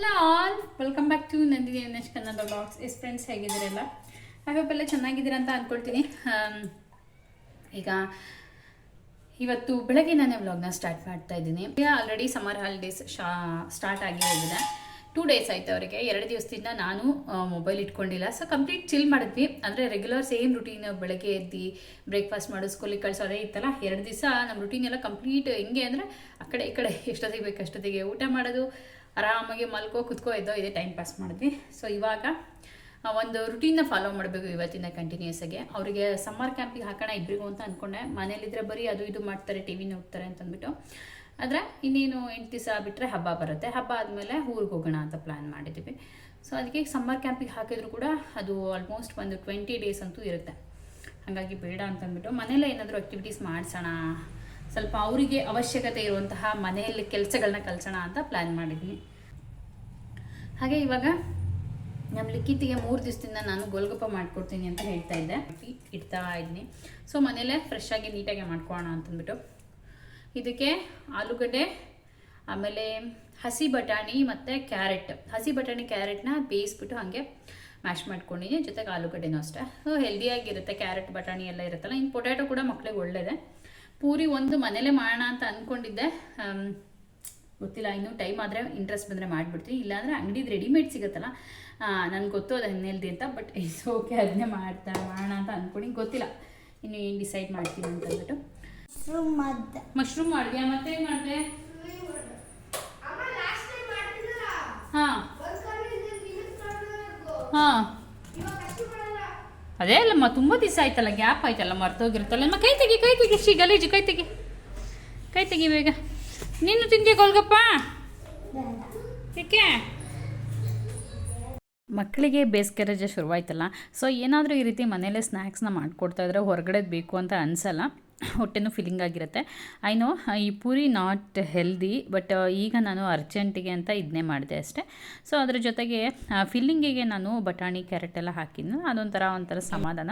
Hello all welcome back to Nandini NH Kannada vlogs yes friends ಹೇಗಿದ್ದೀರಲ್ಲ? I hope ಎಲ್ಲ ಚೆನ್ನಾಗಿದ್ದೀರಾ ಅಂತ ಅಂದ್ಕೊಳ್ತೀನಿ ಈಗ ಇವತ್ತು ಬೆಳಗ್ಗೆ ನಾನೇ ವ್ಲಾಗ್ನ ಸ್ಟಾರ್ಟ್ ಮಾಡ್ತಾ ಇದ್ದೀನಿ. ಆಲ್ರೆಡಿ ಸಮ್ಮರ್ ಹಾಲಿಡೇಸ್ ಶಾ ಸ್ಟಾರ್ಟ್ ಆಗಿ ಹೋಗಿದೆ. ಟೂ ಡೇಸ್ ಆಯಿತು ಅವರಿಗೆ. ಎರಡು ದಿವಸದಿಂದ ನಾನು ಮೊಬೈಲ್ ಇಟ್ಕೊಂಡಿಲ್ಲ. ಸೊ ಕಂಪ್ಲೀಟ್ ಚಿಲ್ ಮಾಡಿದ್ವಿ. ಅಂದರೆ ರೆಗ್ಯುಲರ್ ಸೇಮ್ ರುಟೀನ್ ಬೆಳಗ್ಗೆ ಎದ್ದು ಬ್ರೇಕ್ಫಾಸ್ಟ್ ಮಾಡೋ ಸ್ಕೂಲಿಗೆ ಕಳಿಸೋದೇ ಇತ್ತಲ್ಲ? ಎರಡು ದಿವಸ ನಮ್ಮ ರುಟೀನ್ ಎಲ್ಲ ಕಂಪ್ಲೀಟ್ ಹೆಂಗೆ ಅಂದರೆ, ಆ ಕಡೆ ಈ ಕಡೆ ಎಷ್ಟೊತ್ತಿಗೆ ಬೇಕು ಅಷ್ಟೊತ್ತಿಗೆ ಊಟ ಮಾಡೋದು ಆರಾಮಾಗಿ ಮಲ್ಕೋ, ಕುತ್ಕೋ ಇದ್ದೋ ಇದೇ ಟೈಮ್ ಪಾಸ್ ಮಾಡಿದ್ವಿ. ಸೊ ಇವಾಗ ಒಂದು ರುಟೀನ್ನ ಫಾಲೋ ಮಾಡಬೇಕು ಇವತ್ತಿನ ಕಂಟಿನ್ಯೂಸ್ ಆಗಿ. ಅವರಿಗೆ ಸಮ್ಮರ್ ಕ್ಯಾಂಪಿಗೆ ಹಾಕೋಣ ಇಬ್ಬರಿಗೂ ಅಂತ ಅಂದ್ಕೊಂಡೆ ಮನೇಲಿದ್ರೆ ಬರೀ ಅದು ಇದು ಮಾಡ್ತಾರೆ ಟಿ ವಿ ನೋಡ್ತಾರೆ ಅಂತಂದ್ಬಿಟ್ಟು ಆದರೆ, ಇನ್ನೇನು ಎಂಟು ದಿವಸ ಬಿಟ್ಟರೆ ಹಬ್ಬ ಬರುತ್ತೆ. ಹಬ್ಬ ಆದಮೇಲೆ ಊರಿಗೆ ಹೋಗೋಣ ಅಂತ ಪ್ಲ್ಯಾನ್ ಮಾಡಿದ್ದೀವಿ. ಸೊ ಅದಕ್ಕೆ ಸಮ್ಮರ್ ಕ್ಯಾಂಪಿಗೆ ಹಾಕಿದ್ರು ಕೂಡ ಅದು ಆಲ್ಮೋಸ್ಟ್ ಒಂದು ಟ್ವೆಂಟಿ ಡೇಸ್ ಅಂತೂ ಇರುತ್ತೆ. ಹಾಗಾಗಿ ಬೇಡ ಅಂತಂದ್ಬಿಟ್ಟು ಮನೇಲೇ ಏನಾದರೂ ಆ್ಯಕ್ಟಿವಿಟೀಸ್ ಮಾಡಿಸೋಣ ಸ್ವಲ್ಪ ಅವರಿಗೆ ಅವಶ್ಯಕತೆ ಇರುವಂತಹ ಮನೆಯಲ್ಲಿ ಕೆಲಸಗಳನ್ನ ಕಲ್ಸೋಣ ಅಂತ ಪ್ಲ್ಯಾನ್ ಮಾಡಿದ್ವಿ. ಹಾಗೆ ಇವಾಗ ನಮ್ಮ ಲಿಖಿತಿಗೆ ಮೂರು ದಿವಸದಿಂದ ನಾನು ಗೋಲ್ಗಪ್ಪ ಮಾಡ್ಕೊಡ್ತೀನಿ ಅಂತ ಹೇಳ್ತಾ ಇದ್ದೆ. ಇಡ್ತಾ ಇದ್ದೀನಿ ಸೊ ಮನೇಲೇ ಫ್ರೆಶ್ ಆಗಿ ನೀಟಾಗಿ ಮಾಡ್ಕೊಳ್ಳೋಣ ಅಂತಂದ್ಬಿಟ್ಟು. ಇದಕ್ಕೆ ಆಲೂಗಡ್ಡೆ, ಆಮೇಲೆ ಹಸಿ ಬಟಾಣಿ ಮತ್ತು ಕ್ಯಾರೆಟ್. ಹಸಿ ಬಟಾಣಿ, ಕ್ಯಾರೆಟ್ನ ಬೇಯಿಸ್ಬಿಟ್ಟು ಹಾಗೆ ಮ್ಯಾಶ್ ಮಾಡ್ಕೊಂಡಿದ್ದೀನಿ ಜೊತೆಗೆ ಆಲೂಗಡ್ಡೆನೂ ಅಷ್ಟೇ. ಸೊ ಹೆಲ್ದಿಯಾಗಿರುತ್ತೆ ಕ್ಯಾರೆಟ್, ಬಟಾಣಿ ಎಲ್ಲ ಇರುತ್ತಲ್ಲ ಇನ್ನು ಪೊಟ್ಯಾಟೊ ಕೂಡ ಮಕ್ಕಳಿಗೆ ಒಳ್ಳೆಯದೇ ಪೂರಿ ಒಂದು ಮನೇಲೇ ಮಾಡೋಣ ಅಂತ ಅಂದ್ಕೊಂಡಿದ್ದೆ ಗೊತ್ತಿಲ್ಲ ಇನ್ನೂ ಟೈಮ್ ಆದರೆ ಇಂಟ್ರೆಸ್ಟ್ ಬಂದರೆ ಮಾಡಿಬಿಡ್ತೀನಿ. ಇಲ್ಲಾಂದರೆ ಅಂಗಡಿದು ರೆಡಿಮೇಡ್ ಸಿಗುತ್ತಲ್ಲ ನನಗೆ ಗೊತ್ತು ಅದು ಹೆಲ್ದಿ ಅಂತ ಬಟ್ ಇಟ್ಸ್ ಓಕೆ ಅದನ್ನೇ ಮಾಡ್ತಾ ಮಾಡೋಣ ಅಂತ ಅಂದ್ಕೊಂಡು ಗೊತ್ತಿಲ್ಲ. ಇನ್ನು ಏನು ಡಿಸೈಡ್ ಮಾಡ್ತೀನಿ ಅಂತ ಅಂದ್ಬಿಟ್ಟು. ಮಾಡಿದೆ. ಮಶ್ರೂಮ್ ಮಾಡಿದ್ಯಾ? ಮತ್ತೆ ಏನು ಮಾಡಿದೆ ಹಾಂ. ಹಾಂ. ಅದೇ ಅಲ್ಲಮ್ಮ, ತುಂಬ ದಿವಸ ಆಯ್ತಲ್ಲ, ಗ್ಯಾಪ್ ಆಯ್ತಲ್ಲ, ಮರ್ತೋಗಿರುತ್ತಲ್ಲ. ಅಮ್ಮ, ಕೈ ತೆಗಿ ಕೈ ತೆಗಿ, ಶ್ರೀ ಗಲೀಜು, ಕೈ ತೆಗಿ. ಕೈ ತೆಗಿ ಬೇಗ. ನೀನು ತಿಂದೆ ಗೋಲ್ಗಪ್ಪ ಏಕೆ? ಮಕ್ಕಳಿಗೆ ಬೇಸಿಗೆ ರಜೆ ಶುರುವಾಯ್ತಲ್ಲ, ಸೊ ಏನಾದರೂ ಈ ರೀತಿ ಮನೇಲೇ ಸ್ನ್ಯಾಕ್ಸ್ನ ಮಾಡಿಕೊಡ್ತಾ ಇದ್ರೆ ಹೊರಗಡೆದು ಬೇಕು ಅಂತ ಅನಿಸಲ್ಲ. ಹೊಟ್ಟೆನೂ ಫಿಲ್ಲಿಂಗ್ ಆಗಿರುತ್ತೆ. ಐ ನೋ ಈ ಪೂರಿ ನಾಟ್ ಹೆಲ್ದಿ ಬಟ್ ಈಗ ನಾನು ಅರ್ಜೆಂಟಿಗೆ ಅಂತ ಇದನ್ನೇ ಮಾಡಿದೆ ಅಷ್ಟೇ. ಸೊ ಅದ್ರ ಜೊತೆಗೆ ಫಿಲ್ಲಿಂಗಿಗೆ ನಾನು ಬಟಾಣಿ ಕ್ಯಾರೆಟ್ ಎಲ್ಲ ಹಾಕಿದ್ನು. ಅದೊಂಥರ ಒಂಥರ ಸಮಾಧಾನ.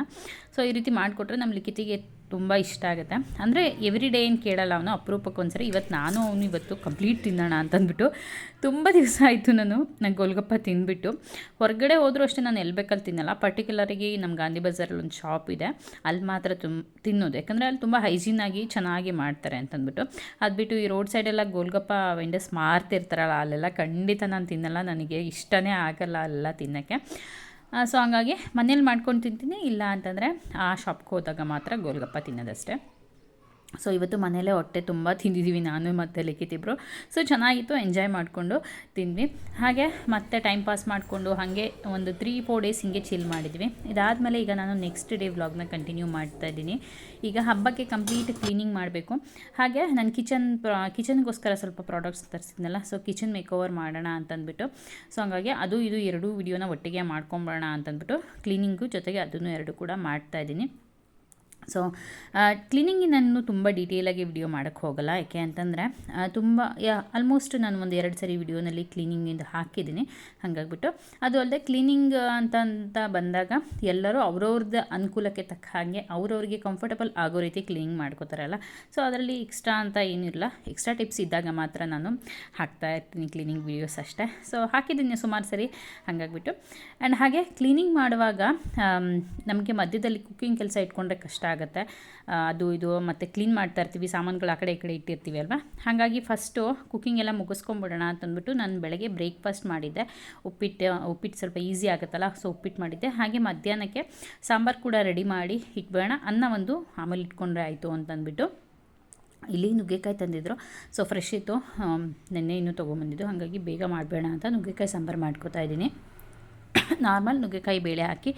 ಸೊ ಈ ರೀತಿ ಮಾಡಿಕೊಟ್ರೆ ನಮ್ಮ ಲಿಖಿತಿಗೆ ತುಂಬ ಇಷ್ಟ ಆಗುತ್ತೆ. ಅಂದರೆ ಎವ್ರಿ ಡೇ ಏನು ಕೇಳಲ್ಲ ಅವನು ಅಪರೂಪಕ್ಕೆ ಒಂದ್ಸರಿ ಇವತ್ತು ನಾನು ಅವನು ಇವತ್ತು ಕಂಪ್ಲೀಟ್ ತಿನ್ನೋಣ ಅಂತಂದ್ಬಿಟ್ಟು ತುಂಬ ದಿವಸ ಆಯಿತು ನಾನು, ನಂಗೆ ಗೋಲ್ಗಪ್ಪ ತಿಂದ್ಬಿಟ್ಟು. ಹೊರಗಡೆ ಹೋದರೂ ಅಷ್ಟೇ ನಾನು ಎಲ್ಲಿ ಬೇಕಲ್ಲಿ ತಿನ್ನಲ್ಲ. ಪರ್ಟಿಕ್ಯುಲರಾಗಿ ನಮ್ಮ ಗಾಂಧಿ ಬಜಾರಲ್ಲಿ ಒಂದು ಶಾಪ್ ಇದೆ. ಅಲ್ಲಿ ಮಾತ್ರ ತುಂಬ ತಿನ್ನೋದು. ಯಾಕಂದರೆ ಅಲ್ಲಿ ತುಂಬ ಹೈಜೀನಾಗಿ ಚೆನ್ನಾಗಿ ಮಾಡ್ತಾರೆ ಅಂತಂದ್ಬಿಟ್ಟು. ಅದು ಬಿಟ್ಟು ಈ ರೋಡ್ ಸೈಡೆಲ್ಲ ಗೋಲ್ಗಪ್ಪ ವೆಂಡಸ್ ಮಾರ್ತಿರ್ತಾರಲ್ಲ, ಅಲ್ಲೆಲ್ಲ ಖಂಡಿತ ನಾನು ತಿನ್ನಲ್ಲ. ನನಗೆ ಇಷ್ಟನೇ ಆಗಲ್ಲ ಅಲ್ಲೆಲ್ಲ ತಿನ್ನೋಕ್ಕೆ. ಸೊ ಹಂಗಾಗಿ ಮನೇಲಿ ಮಾಡ್ಕೊಂಡು ತಿಂತೀನಿ ಇಲ್ಲ ಅಂತಂದರೆ ಆ ಶಾಪ್ಗೆ ಹೋದಾಗ ಮಾತ್ರ ಗೋಲ್ಗಪ್ಪ ತಿನ್ನೋದಷ್ಟೇ. ಸೊ ಇವತ್ತು ಮನೇಲೇ ಹೊಟ್ಟೆ ತುಂಬ ತಿಂದಿದ್ದೀವಿ ನಾನು ಮತ್ತು ಲಿಖಿತಿಬ್ರು ಸೊ ಚೆನ್ನಾಗಿತ್ತು ಎಂಜಾಯ್ ಮಾಡಿಕೊಂಡು ತಿಂದ್ವಿ. ಹಾಗೆ ಮತ್ತೆ ಟೈಮ್ ಪಾಸ್ ಮಾಡಿಕೊಂಡು ಹಾಗೆ ಒಂದು ತ್ರೀ ಫೋರ್ ಡೇಸ್ ಹಿಂಗೆ ಚಿಲ್ ಮಾಡಿದ್ವಿ. ಇದಾದಮೇಲೆ ಈಗ ನಾನು ನೆಕ್ಸ್ಟ್ ಡೇ ವ್ಲಾಗ್ನ ಕಂಟಿನ್ಯೂ ಮಾಡ್ತಾ ಇದ್ದೀನಿ. ಈಗ ಹಬ್ಬಕ್ಕೆ ಕಂಪ್ಲೀಟ್ ಕ್ಲೀನಿಂಗ್ ಮಾಡಬೇಕು. ಹಾಗೆ ನಾನು ಕಿಚನ್ ಕಿಚನ್ಗೋಸ್ಕರ ಸ್ವಲ್ಪ ಪ್ರಾಡಕ್ಟ್ಸ್ ತರಿಸಿದ್ನಲ್ಲ ಸೊ ಕಿಚನ್ ಮೇಕ್ ಓವರ್ ಮಾಡೋಣ ಅಂತಂದ್ಬಿಟ್ಟು. ಸೊ ಹಾಗಾಗಿ ಅದು, ಇದು ಎರಡೂ ವಿಡಿಯೋನ ಒಟ್ಟಿಗೆ ಮಾಡ್ಕೊಂಬರೋಣ ಅಂತಂದ್ಬಿಟ್ಟು ಕ್ಲೀನಿಂಗು ಜೊತೆಗೆ ಅದನ್ನು ಎರಡು ಕೂಡ ಮಾಡ್ತಾ ಇದ್ದೀನಿ. ಸೊ ಕ್ಲೀನಿಂಗಿನನ್ನು ನಾನು ತುಂಬ ಡೀಟೇಲಾಗಿ ವಿಡಿಯೋ ಮಾಡೋಕ್ಕೆ ಹೋಗಲ್ಲ. ಯಾಕೆ ಅಂತಂದರೆ ತುಂಬ ಆಲ್ಮೋಸ್ಟ್ ನಾನು ಒಂದು ಎರಡು ಸರಿ ವಿಡಿಯೋನಲ್ಲಿ ಕ್ಲೀನಿಂಗಿಂದ ಹಾಕಿದ್ದೀನಿ. ಹಾಗಾಗ್ಬಿಟ್ಟು ಅದು ಅಲ್ಲದೆ ಕ್ಲೀನಿಂಗ್ ಅಂತ ಅಂತ ಬಂದಾಗ ಎಲ್ಲರೂ ಅವ್ರವ್ರದ್ದು ಅನುಕೂಲಕ್ಕೆ ತಕ್ಕ ಹಾಗೆ ಅವ್ರವ್ರಿಗೆ ಕಂಫರ್ಟಬಲ್ ಆಗೋ ರೀತಿ ಕ್ಲೀನಿಂಗ್ ಮಾಡ್ಕೋತಾರಲ್ಲ. ಸೊ ಅದರಲ್ಲಿ ಎಕ್ಸ್ಟ್ರಾ ಅಂತ ಏನಿರಲ್ಲ ಎಕ್ಸ್ಟ್ರಾ ಟಿಪ್ಸ್ ಇದ್ದಾಗ ಮಾತ್ರ ನಾನು ಹಾಕ್ತಾ ಇರ್ತೀನಿ ಕ್ಲೀನಿಂಗ್ ವಿಡಿಯೋಸ್ ಅಷ್ಟೇ. ಸೊ ಹಾಕಿದ್ದೀನಿ ಸುಮಾರು ಸರಿ. ಹಾಗಾಗ್ಬಿಟ್ಟು. ಆ್ಯಂಡ್ ಹಾಗೆ ಕ್ಲೀನಿಂಗ್ ಮಾಡುವಾಗ ನಮಗೆ ಮಧ್ಯದಲ್ಲಿ ಕುಕ್ಕಿಂಗ್ ಕೆಲಸ ಇಟ್ಕೊಂಡ್ರೆ ಕಷ್ಟ ಆಗುತ್ತೆ. ಅದು ಇದು ಮತ್ತು ಕ್ಲೀನ್ ಮಾಡ್ತಾ ಇರ್ತೀವಿ, ಸಾಮಾನುಗಳು ಆ ಕಡೆ ಈ ಕಡೆ ಇಟ್ಟಿರ್ತೀವಿ ಅಲ್ವಾ? ಹಾಗಾಗಿ ಫಸ್ಟು ಕುಕ್ಕಿಂಗ್ ಎಲ್ಲ ಮುಗಿಸ್ಕೊಂಬಿಡೋಣ ಅಂತಂದ್ಬಿಟ್ಟು ನಾನು ಬೆಳಗ್ಗೆ ಬ್ರೇಕ್ಫಾಸ್ಟ್ ಮಾಡಿದ್ದೆ. ಉಪ್ಪಿಟ್ಟು ಉಪ್ಪಿಟ್ಟು ಸ್ವಲ್ಪ ಈಸಿ ಆಗುತ್ತಲ್ಲ ಸೊ ಉಪ್ಪಿಟ್ಟು ಮಾಡಿದ್ದೆ. ಹಾಗೆ ಮಧ್ಯಾಹ್ನಕ್ಕೆ ಸಾಂಬಾರು ಕೂಡ ರೆಡಿ ಮಾಡಿ ಇಟ್ಬೇಡ ಅನ್ನ ಒಂದು ಆಮೇಲೆ ಇಟ್ಕೊಂಡ್ರೆ ಆಯಿತು ಅಂತಂದ್ಬಿಟ್ಟು ಇಲ್ಲಿ ನುಗ್ಗೆಕಾಯಿ ತಂದಿದ್ರು. ಸೊ ಫ್ರೆಶ್ ಇತ್ತು. ನೆನ್ನೆ ಇನ್ನೂ ತೊಗೊಂಬಂದಿದ್ದು. ಹಾಗಾಗಿ ಬೇಗ ಮಾಡಬೇಡ ಅಂತ ನುಗ್ಗೆಕಾಯಿ ಸಾಂಬಾರು ಮಾಡ್ಕೊತಾ ಇದ್ದೀನಿ. ನಾರ್ಮಲ್ ನುಗ್ಗೆಕಾಯಿ ಬೇಳೆ ಹಾಕಿ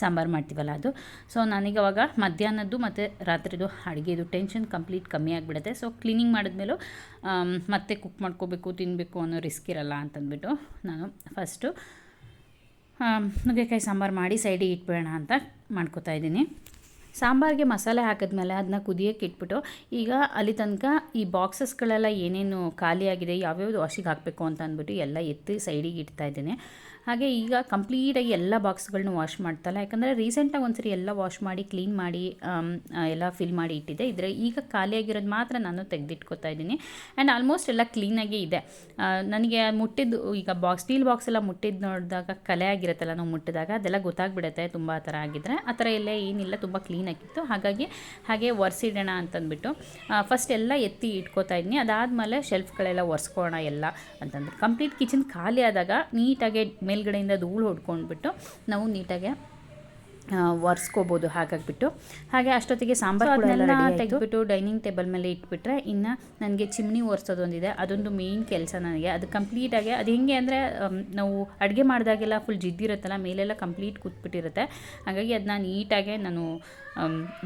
ಸಾಂಬಾರು ಮಾಡ್ತೀವಲ್ಲ ಅದು. ಸೊ ನನಗೆ ಅವಾಗ ಮಧ್ಯಾಹ್ನದ್ದು ಮತ್ತು ರಾತ್ರಿದು ಅಡುಗೆದು ಟೆನ್ಷನ್ ಕಂಪ್ಲೀಟ್ ಕಮ್ಮಿ ಆಗಿಬಿಡುತ್ತೆ. ಸೊ ಕ್ಲೀನಿಂಗ್ ಮಾಡಿದ್ಮೇಲೂ ಮತ್ತೆ ಕುಕ್ ಮಾಡ್ಕೋಬೇಕು ತಿನ್ನಬೇಕು ಅನ್ನೋ ರಿಸ್ಕ್ ಇರಲ್ಲ ಅಂತಂದ್ಬಿಟ್ಟು ನಾನು ಫಸ್ಟು ನುಗ್ಗೆಕಾಯಿ ಸಾಂಬಾರು ಮಾಡಿ ಸೈಡಿಗೆ ಇಟ್ಬಿಡೋಣ ಅಂತ ಮಾಡ್ಕೋತಾ ಇದ್ದೀನಿ. ಸಾಂಬಾರಿಗೆ ಮಸಾಲೆ ಹಾಕಿದ್ಮೇಲೆ ಅದನ್ನ ಕುದಿಯೋಕ್ಕೆ ಇಟ್ಬಿಟ್ಟು, ಈಗ ಅಲ್ಲಿ ತನಕ ಈ ಬಾಕ್ಸಸ್ಗಳೆಲ್ಲ ಏನೇನು ಖಾಲಿಯಾಗಿದೆ, ಯಾವ್ಯಾವ್ದು ವಾಶಿಗೆ ಹಾಕಬೇಕು ಅಂತ ಅಂದ್ಬಿಟ್ಟು ಎಲ್ಲ ಎತ್ತಿ ಸೈಡಿಗೆ ಇಡ್ತಾ ಇದ್ದೀನಿ. ಹಾಗೆ ಈಗ ಕಂಪ್ಲೀಟಾಗಿ ಎಲ್ಲ ಬಾಕ್ಸ್ಗಳನ್ನೂ ವಾಶ್ ಮಾಡ್ತಲ್ಲ. ಯಾಕಂದರೆ ರೀಸೆಂಟಾಗಿ ಒಂದ್ಸರಿ ಎಲ್ಲ ವಾಶ್ ಮಾಡಿ ಕ್ಲೀನ್ ಮಾಡಿ ಎಲ್ಲ ಫಿಲ್ ಮಾಡಿ ಇಟ್ಟಿದ್ದೆ. ಇದ್ರೆ ಈಗ ಖಾಲಿಯಾಗಿರೋದು ಮಾತ್ರ ನಾನು ತೆಗೆದಿಟ್ಕೋತಾ ಇದ್ದೀನಿ. ಆ್ಯಂಡ್ ಆಲ್ಮೋಸ್ಟ್ ಎಲ್ಲ ಕ್ಲೀನಾಗೇ ಇದೆ. ನನಗೆ ಮುಟ್ಟಿದ್ದು, ಈಗ ಬಾಕ್ಸ್ ಸ್ಟೀಲ್ ಬಾಕ್ಸ್ ಎಲ್ಲ ಮುಟ್ಟಿದ್ದು ನೋಡಿದಾಗ ಕಲೆ ಆಗಿರುತ್ತಲ್ಲ ನಾವು ಮುಟ್ಟಿದಾಗ, ಅದೆಲ್ಲ ಗೊತ್ತಾಗ್ಬಿಡುತ್ತೆ ತುಂಬ ಆ ಥರ ಆಗಿದ್ರೆ. ಆ ಥರ ಎಲ್ಲ ಏನಿಲ್ಲ, ತುಂಬ ಕ್ಲೀನ್ ಆಗಿತ್ತು. ಹಾಗಾಗಿ ಹಾಗೆ ಒರೆಸಿಡೋಣ ಅಂತಂದ್ಬಿಟ್ಟು ಫಸ್ಟ್ ಎಲ್ಲ ಎತ್ತಿ ಇಟ್ಕೋತಾ ಇದ್ದೀನಿ. ಅದಾದಮೇಲೆ ಶೆಲ್ಫ್ಗಳೆಲ್ಲ ಒರೆಸ್ಕೋಣ ಎಲ್ಲ ಅಂತಂದ್ರೆ ಕಂಪ್ಲೀಟ್ ಕಿಚನ್ ಖಾಲಿ ಆದಾಗ ನೀಟಾಗಿ ಮೇಲ್ಗಡೆಯಿಂದ ಧೂಳು ಹೊಡ್ಕೊಂಡ್ಬಿಟ್ಟು ನಾವು ನೀಟಾಗಿ ಒರೆಸ್ಕೋಬೋದು ಹಾಗಾಗ್ಬಿಟ್ಟು. ಹಾಗೆ ಅಷ್ಟೊತ್ತಿಗೆ ಸಾಂಬಾರು ಅದನ್ನೆಲ್ಲ ತೆಗೆದ್ಬಿಟ್ಟು ಡೈನಿಂಗ್ ಟೇಬಲ್ ಮೇಲೆ ಇಟ್ಬಿಟ್ರೆ ಇನ್ನು ನನಗೆ ಚಿಮ್ನಿ ಒರೆಸೋದೊಂದಿದೆ. ಅದೊಂದು ಮೇಯ್ನ್ ಕೆಲಸ ನನಗೆ. ಅದು ಕಂಪ್ಲೀಟಾಗಿ ಅದು ಹೆಂಗೆ ಅಂದರೆ ನಾವು ಅಡುಗೆ ಮಾಡಿದಾಗೆಲ್ಲ ಫುಲ್ ಜಿದ್ದಿರುತ್ತಲ್ಲ ಮೇಲೆಲ್ಲ ಕಂಪ್ಲೀಟ್ ಕೂತ್ಬಿಟ್ಟಿರುತ್ತೆ. ಹಾಗಾಗಿ ಅದನ್ನ ನೀಟಾಗೆ ನಾನು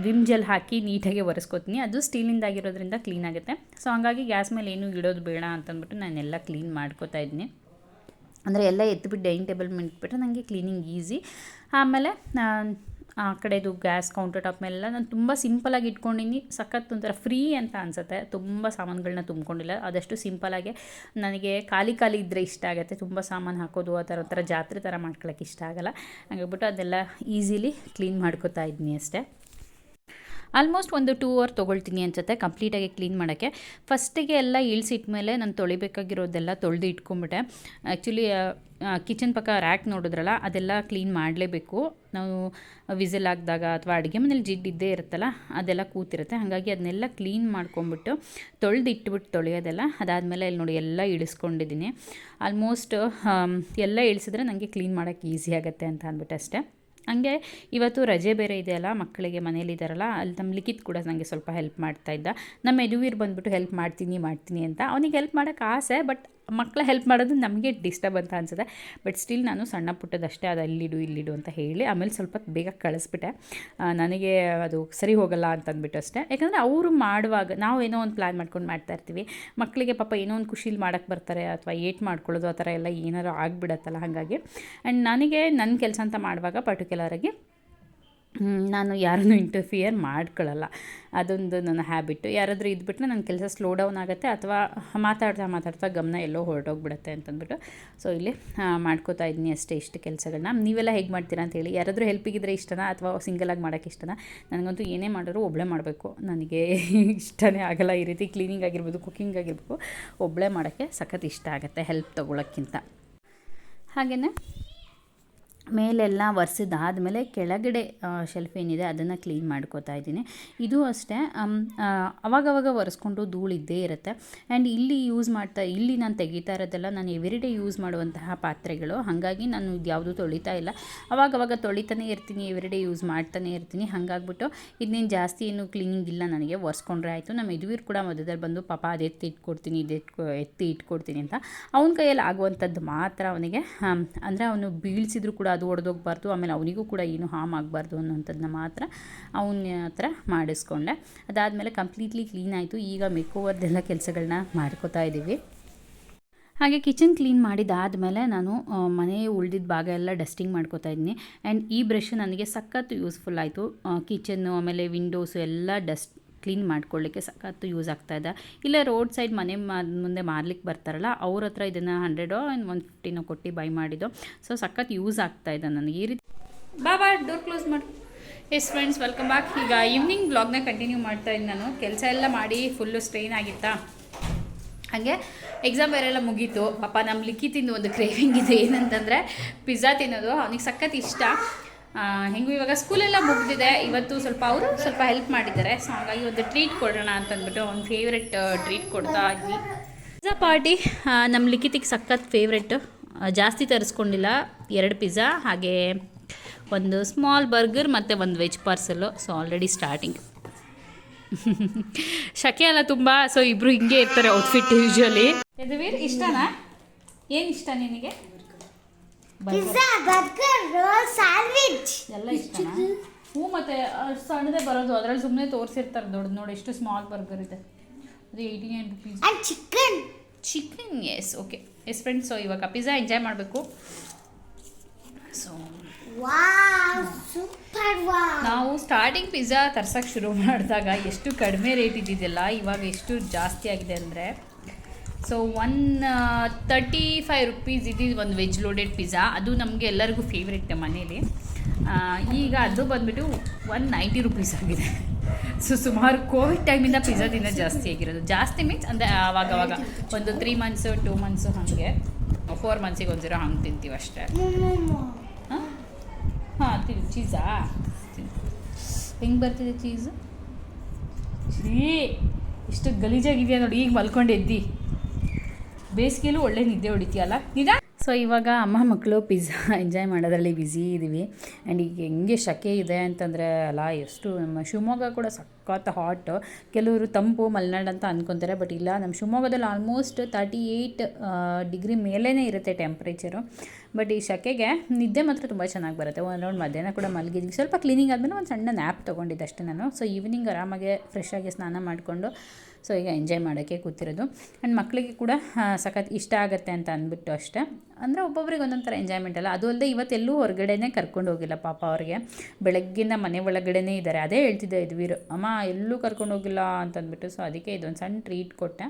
ವಿಮ್ ಜೆಲ್ ಹಾಕಿ ನೀಟಾಗಿ ಒರೆಸ್ಕೊತೀನಿ. ಅದು ಸ್ಟೀಲಿಂದಾಗಿರೋದ್ರಿಂದ ಕ್ಲೀನ್ ಆಗುತ್ತೆ. ಸೊ ಹಾಗಾಗಿ ಗ್ಯಾಸ್ ಮೇಲೆ ಏನು ಇಡೋದು ಬೇಡ ಅಂತಂದ್ಬಿಟ್ಟು ನಾನೆಲ್ಲ ಕ್ಲೀನ್ ಮಾಡ್ಕೋತಾ ಇದ್ದೀನಿ. ಅಂದರೆ ಎಲ್ಲ ಎತ್ತಿಬಿಟ್ಟು ಡೈನಿಂಗ್ ಟೇಬಲ್ ಮೇಲೆ ಇಟ್ಬಿಟ್ರೆ ನನಗೆ ಕ್ಲೀನಿಂಗ್ ಈಸಿ. ಆಮೇಲೆ ಆ ಕಡೆದು ಗ್ಯಾಸ್ ಕೌಂಟರ್ ಟಾಪ್ ಮೇಲೆಲ್ಲ ನಾನು ತುಂಬ ಸಿಂಪಲಾಗಿ ಇಟ್ಕೊಂಡಿನಿ ಸಖತ್ ಒಂಥರ ಫ್ರೀ ಅಂತ ಅನಿಸುತ್ತೆ. ತುಂಬ ಸಾಮಾನುಗಳನ್ನ ತುಂಬ್ಕೊಂಡಿಲ್ಲ. ಆದಷ್ಟು ಸಿಂಪಲಾಗೆ ನನಗೆ ಖಾಲಿ ಖಾಲಿ ಇದ್ದರೆ ಇಷ್ಟ ಆಗುತ್ತೆ. ತುಂಬ ಸಾಮಾನು ಹಾಕೋದು ಆ ಥರ ಒಂಥರ ಜಾತ್ರೆ ಥರ ಮಾಡ್ಕೊಳ್ಳೋಕ್ಕೆ ಇಷ್ಟ ಆಗಲ್ಲ. ಹಾಗಾಗ್ಬಿಟ್ಟು ಅದೆಲ್ಲ ಈಸಿಲಿ ಕ್ಲೀನ್ ಮಾಡ್ಕೋತಾ ಇದ್ದೀನಿ ಅಷ್ಟೇ. ಆಲ್ಮೋಸ್ಟ್ ಒಂದು ಟೂ ಅವರ್ ತೊಗೊಳ್ತೀನಿ ಅನ್ಸುತ್ತೆ ಕಂಪ್ಲೀಟಾಗಿ ಕ್ಲೀನ್ ಮಾಡೋಕ್ಕೆ. ಫಸ್ಟಿಗೆ ಎಲ್ಲ ಇಳಿಸಿಟ್ಮೇಲೆ ನಾನು ತೊಳಿಬೇಕಾಗಿರೋದೆಲ್ಲ ತೊಳೆದು ಇಟ್ಕೊಂಬಿಟ್ಟೆ. ಆ್ಯಕ್ಚುಲಿ ಕಿಚನ್ ಪಕ್ಕ ರ್ಯಾಕ್ ನೋಡಿದ್ರಲ್ಲ, ಅದೆಲ್ಲ ಕ್ಲೀನ್ ಮಾಡಲೇಬೇಕು. ನಾವು ವಿಸಿಲ್ ಹಾಕಿದಾಗ ಅಥವಾ ಅಡುಗೆ ಮನೇಲಿ ಜಿಡ್ ಇದ್ದೇ ಇರುತ್ತಲ್ಲ, ಅದೆಲ್ಲ ಕೂತಿರುತ್ತೆ. ಹಾಗಾಗಿ ಅದನ್ನೆಲ್ಲ ಕ್ಲೀನ್ ಮಾಡ್ಕೊಂಬಿಟ್ಟು ತೊಳೆದು ಇಟ್ಬಿಟ್ಟು ತೊಳೆಯೋದೆಲ್ಲ, ಅದಾದಮೇಲೆ ಇಲ್ಲಿ ನೋಡಿ ಎಲ್ಲ ಇಳಿಸ್ಕೊಂಡಿದ್ದೀನಿ. ಆಲ್ಮೋಸ್ಟ್ ಎಲ್ಲ ಇಳಿಸಿದ್ರೆ ನನಗೆ ಕ್ಲೀನ್ ಮಾಡೋಕ್ಕೆ ಈಸಿ ಆಗುತ್ತೆ ಅಂತ ಅಂದ್ಬಿಟ್ಟು ಅಷ್ಟೇ. ಹಂಗೆ ಇವತ್ತು ರಜೆ ಬೇರೆ ಇದೆ ಅಲ್ಲ, ಮಕ್ಕಳಿಗೆ ಮನೇಲಿದ್ದಾರಲ್ಲ ಅಲ್ಲಿ ನಮ್ಮ ಲಿಖಿತ್ ಕೂಡ ನನಗೆ ಸ್ವಲ್ಪ ಹೆಲ್ಪ್ ಮಾಡ್ತಾ ಇದ್ದ. ನಮ್ಮ ಯದುವೀರ್ ಬಂದ್ಬಿಟ್ಟು ಹೆಲ್ಪ್ ಮಾಡ್ತೀನಿ ಮಾಡ್ತೀನಿ ಅಂತ. ಅವನಿಗೆ ಹೆಲ್ಪ್ ಮಾಡೋಕ್ಕೆ ಆಸೆ ಬಟ್ ಮಕ್ಕಳ ಹೆಲ್ಪ್ ಮಾಡೋದು ನಮಗೆ ಡಿಸ್ಟರ್ಬ್ ಅಂತ ಅನ್ಸುತ್ತೆ. ಬಟ್ ಸ್ಟಿಲ್ ನಾನು ಸಣ್ಣ ಪುಟ್ಟದಷ್ಟೇ ಅದು ಅಲ್ಲಿಡು ಇಲ್ಲಿಡು ಅಂತ ಹೇಳಿ ಆಮೇಲೆ ಸ್ವಲ್ಪ ಬೇಗ ಕಳಿಸ್ಬಿಟ್ಟೆ. ನನಗೆ ಅದು ಸರಿ ಹೋಗಲ್ಲ ಅಂತ ಅಂದ್ಬಿಟ್ಟು ಅಷ್ಟೇ. ಯಾಕಂದರೆ ಅವರು ಮಾಡುವಾಗ ನಾವು ಏನೋ ಒಂದು ಪ್ಲ್ಯಾನ್ ಮಾಡ್ಕೊಂಡು ಮಾಡ್ತಾ ಇರ್ತೀವಿ. ಮಕ್ಕಳಿಗೆ ಪಾಪ ಏನೋ ಒಂದು ಖುಷಿಲಿ ಮಾಡೋಕ್ಕೆ ಬರ್ತಾರೆ ಅಥವಾ ಏಟ್ ಮಾಡ್ಕೊಳ್ಳೋದು ಆ ಥರ ಎಲ್ಲ ಏನಾರು ಆಗಿಬಿಡತ್ತಲ್ಲ ಹಾಗಾಗಿ. ಆ್ಯಂಡ್ ನನಗೆ ನನ್ನ ಕೆಲಸ ಅಂತ ಮಾಡುವಾಗ ಪರ್ಟಿಕ್ಯುಲರಾಗಿ ನಾನು ಯಾರನ್ನೂ ಇಂಟರ್ಫಿಯರ್ ಮಾಡ್ಕೊಳ್ಳಲ್ಲ ಅದೊಂದು ನನ್ನ ಹ್ಯಾಬಿಟ್ಟು ಯಾರಾದರೂ ಇದ್ಬಿಟ್ರೆ ನನ್ನ ಕೆಲಸ ಸ್ಲೋ ಡೌನ್ ಆಗುತ್ತೆ ಅಥವಾ ಮಾತಾಡ್ತಾ ಮಾತಾಡ್ತಾ ಗಮನ ಎಲ್ಲೋ ಹೊರಟೋಗ್ಬಿಡುತ್ತೆ ಅಂತಂದ್ಬಿಟ್ಟು. ಸೊ ಇಲ್ಲಿ ಮಾಡ್ಕೋತಾ ಇದ್ದೀನಿ ಅಷ್ಟೇ ಇಷ್ಟು ಕೆಲಸಗಳನ್ನ ನೀವೆಲ್ಲ ಹೇಗೆ ಮಾಡ್ತೀರಾ ಅಂತ ಹೇಳಿ. ಯಾರಾದರೂ ಹೆಲ್ಪಿಗಿದ್ರೆ ಇಷ್ಟನಾ ಅಥವಾ ಸಿಂಗಲಾಗಿ ಮಾಡೋಕ್ಕೆ ಇಷ್ಟನಾ? ನನಗಂತೂ ಏನೇ ಮಾಡಿದ್ರು ಒಬ್ಬಳೇ ಮಾಡಬೇಕು. ನನಗೆ ಇಷ್ಟನೇ ಆಗಲ್ಲ ಈ ರೀತಿ ಕ್ಲೀನಿಂಗ್ ಆಗಿರ್ಬೋದು ಕುಕ್ಕಿಂಗ್ ಆಗಿರ್ಬೇಕು ಒಬ್ಬಳೇ ಮಾಡೋಕ್ಕೆ ಸಖತ್ ಇಷ್ಟ ಆಗುತ್ತೆ ಹೆಲ್ಪ್ ತೊಗೊಳಕ್ಕಿಂತ. ಹಾಗೆಯೇ ಮೇಲೆಲ್ಲ ಒರೆಸಿದಾದ್ಮೇಲೆ ಕೆಳಗಡೆ ಶೆಲ್ಫ್ ಏನಿದೆ ಅದನ್ನು ಕ್ಲೀನ್ ಮಾಡ್ಕೋತಾ ಇದ್ದೀನಿ. ಇದು ಅಷ್ಟೇ ಅವಾಗವಾಗ ಒರೆಸ್ಕೊಂಡು ಧೂಳು ಇದ್ದೇ ಇರುತ್ತೆ. ಆ್ಯಂಡ್ ಇಲ್ಲಿ ಯೂಸ್ ಮಾಡ್ತಾ, ಇಲ್ಲಿ ನಾನು ತೆಗಿತಾ ಇರೋದೆಲ್ಲ ನಾನು ಎವ್ರಿಡೇ ಯೂಸ್ ಮಾಡುವಂತಹ ಪಾತ್ರೆಗಳು. ಹಾಗಾಗಿ ನಾನು ಇದು ಯಾವುದೂ ತೊಳಿತಾ ಇಲ್ಲ. ಅವಾಗವಾಗ ತೊಳಿತಾನೆ ಇರ್ತೀನಿ ಎವ್ರಿಡೇ ಯೂಸ್ ಮಾಡ್ತಾನೆ ಇರ್ತೀನಿ. ಹಾಗಾಗ್ಬಿಟ್ಟು ಇದನ್ನೇನು ಜಾಸ್ತಿ ಏನು ಕ್ಲೀನಿಂಗ್ ಇಲ್ಲ ನನಗೆ, ಒರೆಸ್ಕೊಂಡ್ರೆ ಆಯಿತು. ನಮ್ಮ ಯದುವೀರ್ ಕೂಡ ಮಧ್ಯದಲ್ಲಿ ಬಂದು, ಪಾಪ ಅದು ಎತ್ತಿ ಇಟ್ಕೊಡ್ತೀನಿ, ಇದು ಎತ್ತಿ ಇಟ್ಕೊಡ್ತೀನಿ ಅಂತ. ಅವನ ಕೈಯಲ್ಲಿ ಆಗುವಂಥದ್ದು ಮಾತ್ರ ಅವನಿಗೆ ಅಂದರೆ ಅವನು ಬೀಳ್ಸಿದ್ರು ಕೂಡ ಅದು ಒಡೆದೋಗ್ಬಾರ್ದು, ಆಮೇಲೆ ಅವನಿಗೂ ಕೂಡ ಏನು ಹಾಮ್ ಆಗಬಾರ್ದು ಅನ್ನೋಂಥದ್ದನ್ನ ಮಾತ್ರ ಅವನ ಹತ್ರ ಮಾಡಿಸ್ಕೊಂಡೆ. ಅದಾದಮೇಲೆ ಕಂಪ್ಲೀಟ್ಲಿ ಕ್ಲೀನ್ ಆಯಿತು. ಈಗ ಮೇಕೋವರ್ದೆಲ್ಲ ಕೆಲಸಗಳನ್ನ ಮಾಡ್ಕೋತಾ ಇದ್ದೀವಿ ಹಾಗೆ ಕಿಚನ್ ಕ್ಲೀನ್ ಮಾಡಿದಾದಮೇಲೆ ನಾನು ಮನೆ ಉಳಿದಿದ್ದ ಭಾಗ ಎಲ್ಲ ಡಸ್ಟಿಂಗ್ ಮಾಡ್ಕೋತಾ ಇದ್ದೀನಿ. ಆ್ಯಂಡ್ ಈ ಬ್ರಷ್ ನನಗೆ ಸಖತ್ತು ಯೂಸ್ಫುಲ್ ಆಯಿತು. ಕಿಚನ್ನು ಆಮೇಲೆ ವಿಂಡೋಸು ಎಲ್ಲ ಡಸ್ಟ್ ಕ್ಲೀನ್ ಮಾಡ್ಕೊಳ್ಳಿಕ್ಕೆ ಸಖತ್ತು ಯೂಸ್ ಆಗ್ತಾ ಇದೆ. ಇಲ್ಲೇ ರೋಡ್ ಸೈಡ್ ಮನೆ ಮುಂದೆ ಮಾರ್ಲಿಕ್ಕೆ ಬರ್ತಾರಲ್ಲ, ಅವ್ರ ಹತ್ರ ಇದನ್ನು ಹಂಡ್ರೆಡೋ ಒನ್ ಫಿಫ್ಟಿನೋ ಕೊಟ್ಟು ಬೈ ಮಾಡಿದ್ದು. ಸೊ ಸಖತ್ ಯೂಸ್ ಆಗ್ತಾ ಇದೆ ನನಗೆ. ಈ ರೀತಿ ಬಾ ಬಾ ಡೋರ್ ಕ್ಲೋಸ್ ಮಾಡಿ. ಎಸ್ ಫ್ರೆಂಡ್ಸ್ ವೆಲ್ಕಮ್ ಬ್ಯಾಕ್ ಈಗ ಈವ್ನಿಂಗ್ ಬ್ಲಾಗ್ನ ಕಂಟಿನ್ಯೂ ಮಾಡ್ತಾ ಇದ್ದೀನಿ ನಾನು. ಕೆಲಸ ಎಲ್ಲ ಮಾಡಿ ಫುಲ್ಲು ಸ್ಟ್ರೈನ್ ಆಗಿತ್ತಾ? ಹಾಗೆ ಎಕ್ಸಾಮ್ ಬೇರೆಲ್ಲ ಮುಗೀತು. ಪಾಪ ನಮ್ಮ ಲಿಖಿತಿಂದು ಒಂದು ಕ್ರೇವಿಂಗ್ ಇದೆ. ಏನಂತಂದರೆ ಪಿಜ್ಜಾ ತಿನ್ನೋದು. ಅವನಿಗೆ ಸಖತ್ ಇಷ್ಟ. ಹೆಂಗೂ ಇವಾಗ ಸ್ಕೂಲೆಲ್ಲ ಮುಗಿದಿದೆ. ಇವತ್ತು ಸ್ವಲ್ಪ ಅವರು ಸ್ವಲ್ಪ ಹೆಲ್ಪ್ ಮಾಡಿದ್ದಾರೆ. ಸೊ ಹಾಗಾಗಿ ಒಂದು ಟ್ರೀಟ್ ಕೊಡೋಣ ಅಂತಂದ್ಬಿಟ್ಟು ಅವ್ನ ಫೇವ್ರೆಟ್ ಟ್ರೀಟ್ ಕೊಡ್ತಾ ಇದ್ವಿ. ಪಿಜ್ಜಾ ಪಾರ್ಟಿ ನಮ್ಮ ಲಿಖಿತಿಗೆ ಸಖತ್ ಫೇವ್ರೆಟ್ ಜಾಸ್ತಿ ತರಿಸ್ಕೊಂಡಿಲ್ಲ. ಎರಡು ಪಿಜ್ಜಾ ಹಾಗೆ ಒಂದು ಸ್ಮಾಲ್ ಬರ್ಗರ್ ಮತ್ತು ಒಂದು veg parcel so already starting ಶಕೆ ಅಲ್ಲ ತುಂಬ. ಸೊ ಇಬ್ರು ಹಿಂಗೆ ಇರ್ತಾರೆ ಔಟ್ಫಿಟ್ ಯೂಶ್ವಲಿ ಯದುವೀರ್, ಇಷ್ಟನಾ? ಏನು ಇಷ್ಟ ನಿನಗೆ? ಪಿಜ್ಜಾ ಬರ್ಗರ್ ಸ್ಯಾಂಡ್ವಿಚ್ ಎಲ್ಲ ಇಷ್ಟನಾ? ಹ್ಞೂ ಮತ್ತೆ ಸಣ್ಣದೇ ಬರೋದು. ಅದರಲ್ಲಿ ಸುಮ್ಮನೆ ತೋರಿಸಿರ್ತಾರೆ ದೊಡ್ಡ ನೋಡಿ ಎಷ್ಟು ಸ್ಮಾಲ್ ಬರ್ಗರ್ ಇದೆ. ಅದು eighty nine rupees and chicken chicken yes okay yes friends so ಇವಾಗ ಪಿಜ್ಜಾ ಎಂಜಾಯ್ ಮಾಡಬೇಕು. So Wow, super. ನಾವು ಸ್ಟಾರ್ಟಿಂಗ್ ಪಿಜ್ಜಾ ತರ್ಸಕ್ಕೆ ಶುರು ಮಾಡಿದಾಗ ಎಷ್ಟು ಕಡಿಮೆ ರೇಟ್ ಇದ್ದಿದ್ದಿಲ್ಲ ಇವಾಗ ಎಷ್ಟು ಜಾಸ್ತಿ ಆಗಿದೆ ಅಂದರೆ. So one thirty five rupees ಇದು ಒಂದು ವೆಜ್ ಲೋಡೆಡ್ ಪಿಜ್ಜಾ ಅದು ನಮಗೆ ಎಲ್ಲರಿಗೂ ಫೇವ್ರೆಟ್ ಮನೇಲಿ. ಈಗ ಅದು ಬಂದುಬಿಟ್ಟು ಒನ್ ನೈಂಟಿ ರುಪೀಸ್ ಆಗಿದೆ. ಸೊ ಸುಮಾರು ಕೋವಿಡ್ ಟೈಮಿಂದ ಪಿಜ್ಜಾ ದಿನ ಜಾಸ್ತಿ ಆಗಿರೋದು. ಜಾಸ್ತಿ ಮೀನ್ಸ್ ಅಂದರೆ ಆವಾಗ ಅವಾಗ ಒಂದು ತ್ರೀ ಮಂತ್ಸು ಟೂ ಮಂತ್ಸು ಹಾಗೆ. ಫೋರ್ ಮಂತ್ಸಿಗೆ ಒಂದಿರೋ ಹಂಗೆ ತಿಂತೀವಿ ಅಷ್ಟೇ. ಹಾಂ? ಹಾಂ, ತಿನ್ ಚೀಸಾ ಹೆಂಗೆ ಬರ್ತಿದೆ ಚೀಸು ಶ್ರೀ ಇಷ್ಟು ಗಲೀಜಾಗಿದೆಯಾ ನೋಡಿ, ಈಗ ಮಲ್ಕೊಂಡು ಎದ್ದಿ. ಬೇಸಿಗೆಯಲ್ಲೂ ಒಳ್ಳೆ ನಿದ್ದೆ ಹೊಡಿತೀಯಲ್ಲ? ನಿಜ ಸೊ ಇವಾಗ ಅಮ್ಮ ಮಕ್ಕಳು ಪಿಜ್ಜಾ ಎಂಜಾಯ್ ಮಾಡೋದ್ರಲ್ಲಿ ಬ್ಯುಸಿ ಇದ್ದೀವಿ ಆ್ಯಂಡ್ ಈಗ ಹೆಂಗೆ ಶಕೆ ಇದೆ ಅಂತಂದರೆ, ಅಲ್ಲ, ಎಷ್ಟು ನಮ್ಮ ಶಿವಮೊಗ್ಗ ಕೂಡ ಸಖತ್ ಹಾಟ್ ಕೆಲವರು ತಂಪು, ಮಲೆನಾಡು ಅಂತ ಅಂದ್ಕೊತಾರೆ ಬಟ್ ಇಲ್ಲ, ನಮ್ಮ ಶಿವಮೊಗ್ಗದಲ್ಲಿ ಆಲ್ಮೋಸ್ಟ್ ತರ್ಟಿ ಏಯ್ಟ್ ಡಿಗ್ರಿ ಮೇಲೇ ಇರುತ್ತೆ ಟೆಂಪ್ರೇಚರು ಬಟ್ ಈ ಶಕೆಗೆ ನಿದ್ದೆ ಮಾತ್ರ ತುಂಬ ಚೆನ್ನಾಗಿ ಬರುತ್ತೆ. ಒಂದು ರೌಂಡ್ ಮಧ್ಯಾಹ್ನ ಕೂಡ ಮಲಗಿದ್ವಿ. ಸ್ವಲ್ಪ ಕ್ಲೀನಿಂಗ್ ಆದಮೇಲೆ ಒಂದು ಸಣ್ಣ ನ್ಯಾಪ್ ತೊಗೊಂಡಿದ್ದೆ ಅಷ್ಟೇ ನಾನು. ಸೊ ಈವ್ನಿಂಗ್ ಆರಾಮಾಗೆ ಫ್ರೆಶ್ ಆಗಿ ಸ್ನಾನ ಮಾಡಿಕೊಂಡು ಸೊ ಈಗ ಎಂಜಾಯ್ ಮಾಡೋಕ್ಕೆ ಕೂತಿರೋದು. ಆ್ಯಂಡ್ ಮಕ್ಕಳಿಗೆ ಕೂಡ ಸಖತ್ ಇಷ್ಟ ಆಗುತ್ತೆ ಅಂತ ಅಂದ್ಬಿಟ್ಟು ಅಷ್ಟೇ. ಅಂದರೆ ಒಬ್ಬೊಬ್ರಿಗೆ ಒಂದೊಂದು ಥರ ಎಂಜಾಯ್ಮೆಂಟ್ ಅಲ್ಲ. ಅದು ಅಲ್ಲದೆ ಇವತ್ತೆಲ್ಲೂ ಹೊರಗಡೆನೇ ಕರ್ಕೊಂಡು ಹೋಗಿಲ್ಲ ಪಾಪ ಅವ್ರಿಗೆ. ಬೆಳಗ್ಗಿನ ಮನೆ ಒಳಗಡೆನೇ ಇದ್ದಾರೆ ಅದೇ ಹೇಳ್ತಿದ್ದೆ ಇದ್ವೀರು ಅಮ್ಮ, ಎಲ್ಲೂ ಕರ್ಕೊಂಡು ಹೋಗಿಲ್ಲ ಅಂತಂದ್ಬಿಟ್ಟು ಸೊ ಅದಕ್ಕೆ ಇದೊಂದು ಸಣ್ಣ ಟ್ರೀಟ್ ಕೊಟ್ಟೆ.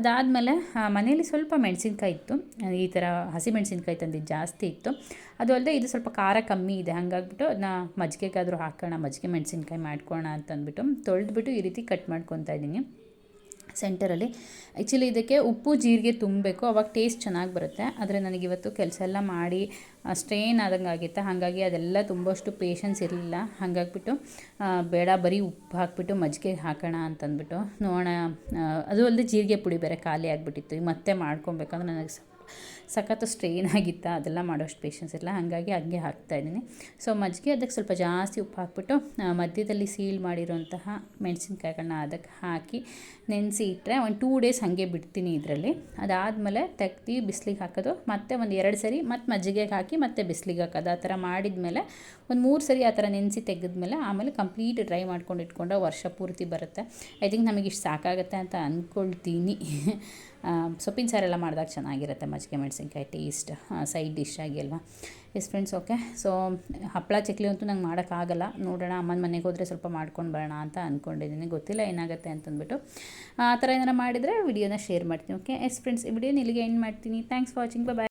ಅದಾದಮೇಲೆ ಮನೇಲಿ ಸ್ವಲ್ಪ ಮೆಣಸಿನ್ಕಾಯಿ ಇತ್ತು. ಈ ಥರ ಹಸಿ ಮೆಣಸಿನ್ಕಾಯಿ ತಂದಿದ್ದು ಜಾಸ್ತಿ ಇತ್ತು. ಅದು ಅಲ್ಲದೆ ಇದು ಸ್ವಲ್ಪ ಖಾರ ಕಮ್ಮಿ ಇದೆ. ಹಾಗಾಗ್ಬಿಟ್ಟು ಅದನ್ನ ಮಜ್ಜಿಗೆಗಾದರೂ ಹಾಕೋಣ, ಮಜ್ಜಿಗೆ ಮೆಣಸಿನ್ಕಾಯಿ ಮಾಡ್ಕೋಣ ಅಂತಂದ್ಬಿಟ್ಟು ತೊಳೆದ್ಬಿಟ್ಟು ಈ ರೀತಿ ಕಟ್ ಮಾಡ್ಕೊತಾ ಇದ್ದೀನಿ. ಸೆಂಟರಲ್ಲಿ ಆ್ಯಕ್ಚುಲಿ ಇದಕ್ಕೆ ಉಪ್ಪು, ಜೀರಿಗೆ ತುಂಬಬೇಕು. ಅವಾಗ ಟೇಸ್ಟ್ ಚೆನ್ನಾಗಿ ಬರುತ್ತೆ. ಆದರೆ ನನಗಿವತ್ತು ಕೆಲಸ ಎಲ್ಲ ಮಾಡಿ ಸ್ಟ್ರೈನ್ ಆದಂಗೆ ಆಗಿತ್ತು ಹಾಗಾಗಿ ಅದೆಲ್ಲ ತುಂಬಷ್ಟು ಪೇಷನ್ಸ್ ಇರಲಿಲ್ಲ. ಹಾಗಾಗ್ಬಿಟ್ಟು ಬೇಡ, ಬರೀ ಉಪ್ಪು ಹಾಕ್ಬಿಟ್ಟು, ಮಜ್ಜಿಗೆ ಹಾಕೋಣ ಅಂತಂದ್ಬಿಟ್ಟು ನೋಡೋಣ. ಅದು ಅಲ್ಲದೆ ಜೀರಿಗೆ ಪುಡಿ ಬೇರೆ ಖಾಲಿ ಆಗಿಬಿಟ್ಟಿತ್ತು. ಈಗ ಮತ್ತೆ ಮಾಡ್ಕೊಬೇಕಂದ್ರೆ ನನಗೆ ಸಖತ್ತು ಸ್ಟ್ರೈನ್ ಆಗಿತ್ತು ಅದೆಲ್ಲ ಮಾಡೋಷ್ಟು ಪೇಷನ್ಸ್ ಇಲ್ಲ ಹಾಗಾಗಿ ಹಂಗೆ ಹಾಕ್ತಾಯಿದ್ದೀನಿ ಸೊ ಮಜ್ಜಿಗೆ ಅದಕ್ಕೆ ಸ್ವಲ್ಪ ಜಾಸ್ತಿ ಉಪ್ಪು ಹಾಕ್ಬಿಟ್ಟು ಮಧ್ಯದಲ್ಲಿ ಸೀಲ್ ಮಾಡಿರೋಂತಹ ಮೆಣಸಿನ್ಕಾಯಿಗಳನ್ನ ಅದಕ್ಕೆ ಹಾಕಿ ನೆನೆಸಿ ಇಟ್ಟರೆ ಒಂದು ಟೂ ಡೇಸ್ ಹಾಗೆ ಬಿಡ್ತೀನಿ ಇದರಲ್ಲಿ. ಅದಾದಮೇಲೆ ತೆಗ್ದು ಬಿಸಿಲಿಗೆ ಹಾಕೋದು, ಮತ್ತೆ ಒಂದು ಎರಡು ಸರಿ ಮತ್ತು ಮಜ್ಜಿಗೆಗೆ ಹಾಕಿ ಮತ್ತೆ ಬಿಸಿಲಿಗೆ ಹಾಕೋದು. ಆ ಥರ ಮಾಡಿದ್ಮೇಲೆ ಒಂದು ಮೂರು ಸರಿ ಆ ಥರ ನೆನೆಸಿ ತೆಗೆದ್ಮೇಲೆ ಆಮೇಲೆ ಕಂಪ್ಲೀಟ್ ಡ್ರೈ ಮಾಡ್ಕೊಂಡು ಇಟ್ಕೊಂಡ್ರೆ ವರ್ಷ ಪೂರ್ತಿ ಬರುತ್ತೆ. ಐ ಥಿಂಕ್ ನಮಗೆ ಇಷ್ಟು ಸಾಕಾಗುತ್ತೆ ಅಂತ ಅಂದ್ಕೊಳ್ತೀನಿ ಸೊಪ್ಪಿನ ಸಾರೆಲ್ಲ ಮಾಡಿದಾಗ ಚೆನ್ನಾಗಿರುತ್ತೆ ಮಜ್ಜಿಗೆ ಮೆಣಸಿನ್ಕಾಯಿ ಟೇಸ್ಟ್ ಸೈಡ್ ಡಿಶ್ ಆಗಿ ಅಲ್ವಾ? ಎಸ್ ಫ್ರೆಂಡ್ಸ್ ಓಕೆ ಸೊ ಹಪ್ಪಳ ಚಕ್ಲಿ ಅಂತೂ ನಂಗೆ ಮಾಡೋಕ್ಕಾಗಲ್ಲ. ನೋಡೋಣ, ಅಮ್ಮನ ಮನೆಗೆ ಹೋದರೆ ಸ್ವಲ್ಪ ಮಾಡ್ಕೊಂಡು ಬರೋಣ ಅಂತ ಅಂದ್ಕೊಂಡಿದ್ದೀನಿ ಗೊತ್ತಿಲ್ಲ ಏನಾಗುತ್ತೆ ಅಂತಂದ್ಬಿಟ್ಟು. ಆ ಥರ ಏನಾರ ಮಾಡಿದರೆ ವಿಡಿಯೋನ ಶೇರ್ ಮಾಡ್ತೀನಿ ಓಕೆ ಎಸ್ ಫ್ರೆಂಡ್ಸ್ ಈ ವಿಡಿಯೋನ ಇಲ್ಲಿಗೆ ಎಂಡ್ ಮಾಡ್ತೀನಿ. Thanks for watching bye